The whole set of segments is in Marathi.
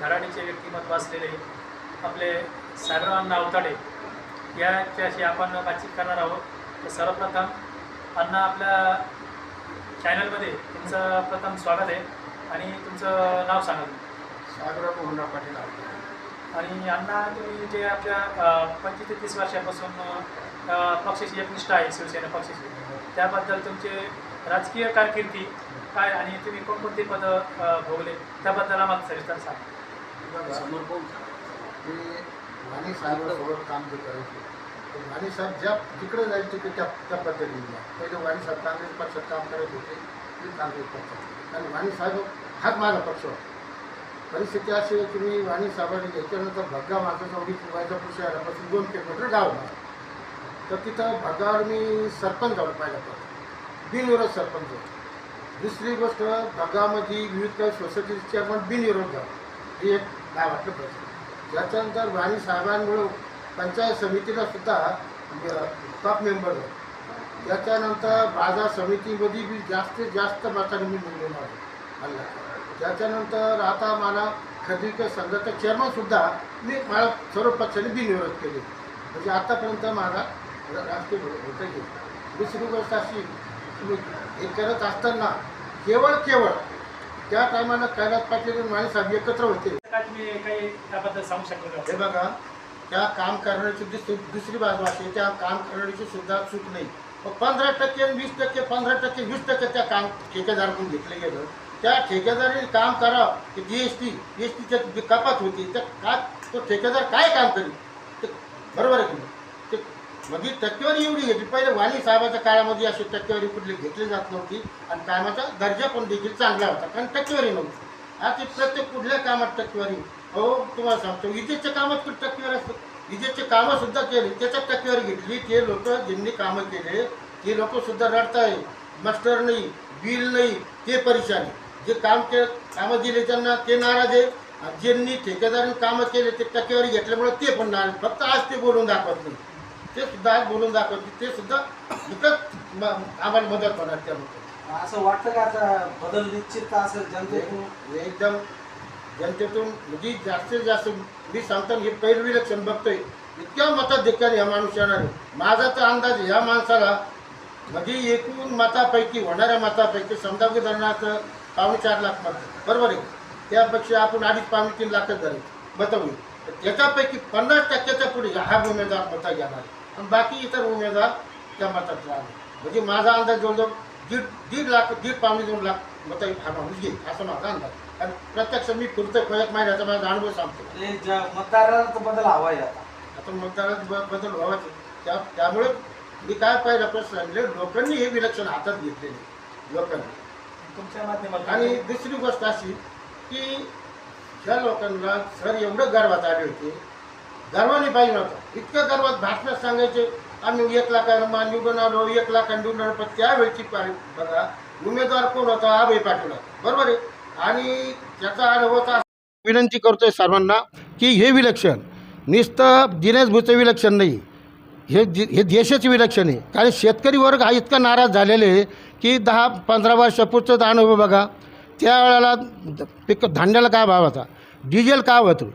धडाडीचे व्यक्तिमत्व असलेले आपले साहेबरावांना अवताडे याच्याशी आपण बातचीत करणार आहोत. तर सर्वप्रथम अण्णा आपल्या चॅनलमध्ये तुमचं प्रथम स्वागत आहे आणि तुमचं नाव सांगा. साहेबराव मोहनराव पाटील. आणि अण्णा तुम्ही जे आपल्या पंचवीस ते तीस वर्षापासून अ, पक्षाशी एकनिष्ठ आहे शिवसेना पक्षाशी त्याबद्दल तुमचे राजकीय कारकिर्दी काय आणि तुम्ही कोणकोणती पदं भोगले त्याबद्दल आम्हाला सविस्तर सांगा. समोर कोण? मी वाणी साहेबांसोबत काम जे करायचे ते वाणी साहेब ज्या तिकडे जायचे ते त्या त्या पद्धतीने पहिले वाणी साहेब काँग्रेस पक्षात काम करत होते मी काँग्रेस पक्षात आणि वाणी साहेब हाच माझा पक्ष होता. परिस्थिती अशी आहे की मी वाणी साहेबांनी याच्यानंतर भग्गा माझा चौडी वैजापूर शहरापासून दोन किलोमीटर गाव तर तिथं भग्गावर मी सरपंच झालो पाहिला पद बिनविरोध सरपंच दुसरी गोष्ट भगामध्ये विविध काही सोसायटीचे चेअरमन बिनविरोध झालो. ही एक वाटलं प्रश्न. त्याच्यानंतर वाणी साहेबांमुळं पंचायत समितीला सुद्धा टॉप मेंबर आहे त्याच्यानंतर बाजार समितीमध्ये बी जास्तीत जास्त मतांनी मी निवडून आलो. त्याच्यानंतर आता मला खरेदी संघाचा चेअरमन सुद्धा मी मला सर्व पक्षाने बिनविरोध केले. म्हणजे आतापर्यंत माझा रा- राजकीय होतं दुसरी गोष्ट अशी तुम्ही हे करत असताना केवळ केवळ त्या टायमाला कैलास पाटील आणि माने साहेब एकत्र होते. काय तुम्ही काही त्याबद्दल सांगू शकता हे बघा त्या काम करण्याची दुसरी दुसरी बाजू अशी त्या काम करण्याची सुद्धा चूक नाही. पंधरा टक्के आणि वीस टक्के पंधरा टक्के वीस टक्के त्या काम ठेकेदाराकडून घेतलं गेलं. त्या ठेकेदाराने काम करावं की G S T G S टीच्या जी कपात होती. त्या का तो ठेकेदार काय काम करेल ते बरोबर आहे की नाही? ते म्हणजे टक्केवारी एवढी घेतली पहिले वाणी साहेबाच्या काळामध्ये अशी टक्केवारी कुठली घेतली जात नव्हती आणि कामाचा दर्जा पण देखील चांगला होता कारण टक्केवारी नव्हती. आता प्रत्येक कुठल्या कामात टक्केवारी? हो तुम्हाला सांगतो विजेच्या कामात कुठे टक्केवारी असतो. विजेचे कामं सुद्धा केली त्याच्यात टक्केवारी घेतली. ते लोक ज्यांनी कामं केले ते लोक सुद्धा रडताय मास्टर नाही बिल नाही ते परेशानी जे काम के कामं दिले त्यांना ते नाराज आहे ज्यांनी ठेकेदारांनी कामं केले ते टक्केवारी घेतल्यामुळे ते पण नाराज फक्त आज ते बोलून दाखवत नाही. ते सुद्धा आज बोलून दाखवत ते सुद्धा म- आम्हाला मदत होणार त्या असं वाटतं का आता बदल निश्चित असेल जनतेतून? एकदम जनतेतून म्हणजे जास्तीत जास्त मी सांगतो हे पहिलं विलक्षण बघतोय. इतक्या देखील ह्या माणूस येणार माझा तर अंदाज ह्या माणसाला म्हणजे एकूण मतापैकी होणाऱ्या मतापैकी समजा की धरणात पावणे चार लाख मत बरोबर आहे? त्यापेक्षा आपण अडीच पावणे तीन लाखच झाले. मतं होईल तर त्याच्यापैकी पन्नास टक्क्याच्या पुढे हा उमेदवार मतं घेणार आहे. आणि बाकी इतर उमेदवार त्या मतात राहणार म्हणजे माझा अंदाज जवळजवळ दीड दीड लाख दीड पावणे दोन लाख मतं हा माणूस घेईल असं माझा अंदाज. आणि प्रत्यक्ष मी पुढचं खोयात महिन्याचा माझा अनुभव सांगतो. मतदारात बदल हवा आहे आता आता मतदारात बदल व्हावाच. त्या त्यामुळे मी काय पाहिलं प्रश्न सांगितले लोकांनी हे विलक्षण हातात घेतलेले लोकांनी. तुमच्या माध्यमातून. आणि दुसरी गोष्ट अशी की ह्या लोकांना सर एवढं गर्वात आले होते गर्वाने पाहिजे नव्हतं. इतकं गर्वात भाषणात सांगायचे आम्ही एक लाखांना निवडून आलो एक लाखांना निवडून आलो पण त्यावेळची बघा उमेदवार कोण होता? आभय पाटील होता. बरोबर आहे? आणि त्याचा अनुभव होता विनंती करतोय सर्वांना की हे विलक्षण नुसतं दिनेश भूचं विलक्षण नाही हे हे देशाचे विलक्षण आहे. कारण शेतकरी वर्ग हा इतका नाराज झालेले आहे की दहा पंधरा वर्षापूर्वीचा अनुभव बघा. त्यावेळेला पिक धान्याला काय भाव होता? डिझेल काय होतं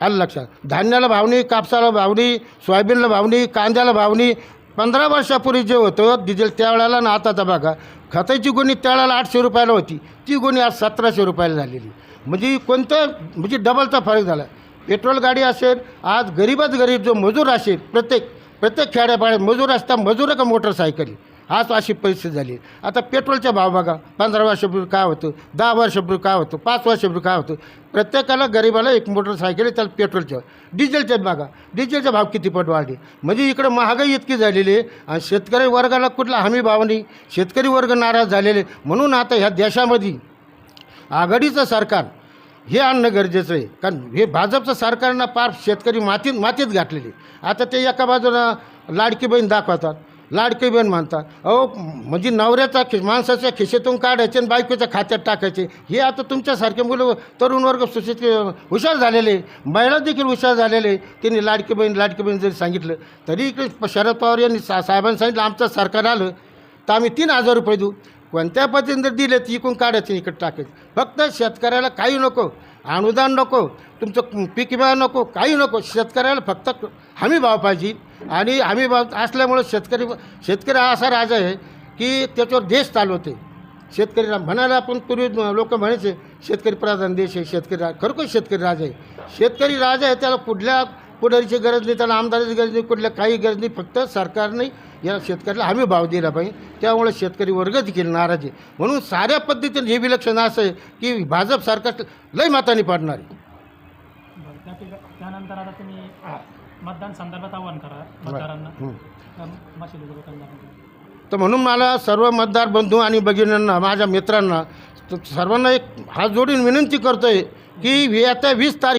आलं लक्षात. धान्याला भावनी कापसाला भावनी सोयाबीनला भावनी कांद्याला भावनी. पंधरा वर्षापूर्वी जे होतं डिझेल त्यावेळेला ना आता बघा खताची गुणी त्यावेळेला आठशे रुपयाला होती. ती गुणी आज सतराशे रुपयाला झालेली. म्हणजे कोणतं म्हणजे डबलचा फरक झाला. पेट्रोल गाडी असेल आज गरीबात गरीब जो मजूर असेल प्रत्येक प्रत्येक खेड्यापाड्यात मजूर असता मजूर का मोटरसायकली? आज अशी परिस्थिती झाली. आता पेट्रोलचा भाव बघा. पंधरा वर्षापूर्वी काय होतं? दहा वर्षापूर्वी काय होतं? पाच वर्षापूर्वी काय होतं? प्रत्येकाला गरीबाला एक मोटरसायकल आहे त्याला पेट्रोलच्या. डिझेलच्या बघा. डिझेलचे भाव किती पट वाढले? म्हणजे इकडं महागाई इतकी झालेली आहे आणि शेतकरी वर्गाला कुठला हमी भाव नाही. शेतकरी वर्ग नाराज झालेले म्हणून आता ह्या देशामध्ये आघाडीचं सरकार हे आणणं गरजेचं आहे. कारण हे भाजपचं सरकारनं पार शेतकरी मातीत मातीत घातलेली आता ते एका बाजूला लाडकी बहीण दाखवतात. लाडकी बहीण मानतात अहो म्हणजे नवऱ्याचा खि माणसाच्या खिशेतून काढायचे आणि बायकोच्या खात्यात टाकायचे. हे आता तुमच्यासारखे मुलं तरुण वर्ग सुशिक्षित हुशार झालेले. महिला देखील हुशार झालेले. त्यांनी लाडकी बहीण लाडकी बहीण जरी सांगितलं तरी इकडे शरद पवार यांनी सा साहेबांनी सांगितलं आमचं सरकार आलं तर आम्ही तीन हजार रुपये देऊ. कोणत्या पद्धतीने जर दिले तर इकून काढायचे इकडे टाकायचे. फक्त शेतकऱ्याला काही नको. अनुदान नको. तुमचं पीक विमा नको. काही नको. शेतकऱ्याला फक्त हमी भाव पाहिजे. आणि आम्ही भाव असल्यामुळं शेतकरी शेतकरी हा असा राजा आहे की त्याच्यावर देश चालवते शेतकरी रा- म्हणायला आपण पूर्वी लोक म्हणायचे शेतकरी प्रधान देश आहे शेतकरी रा खरोखर शेतकरी राजा आहे. शेतकरी राजा आहे त्याला कुठल्या पुढारीची गरज नाही त्याला आमदाराची गरज नाही कुठल्या काही गरज नाही फक्त सरकारने या शेतकऱ्याला हमी भाव दिला पाहिजे. त्यामुळे शेतकरी वर्ग देखील नाराज आहे. म्हणून साऱ्या पद्धतीने हे विलक्षण असं आहे की भाजप सरकार लय माताने पाडणार. आहे त्यानंतर आता तुम्ही मतदान संदर्भात आव्हान करा मतदारांना. तर म्हणून मला सर्व मतदार बंधू आणि भगिनींना माझ्या मित्रांना सर्वांना एक हात जोडून विनंती करतो आहे की येत्या वीस तारीख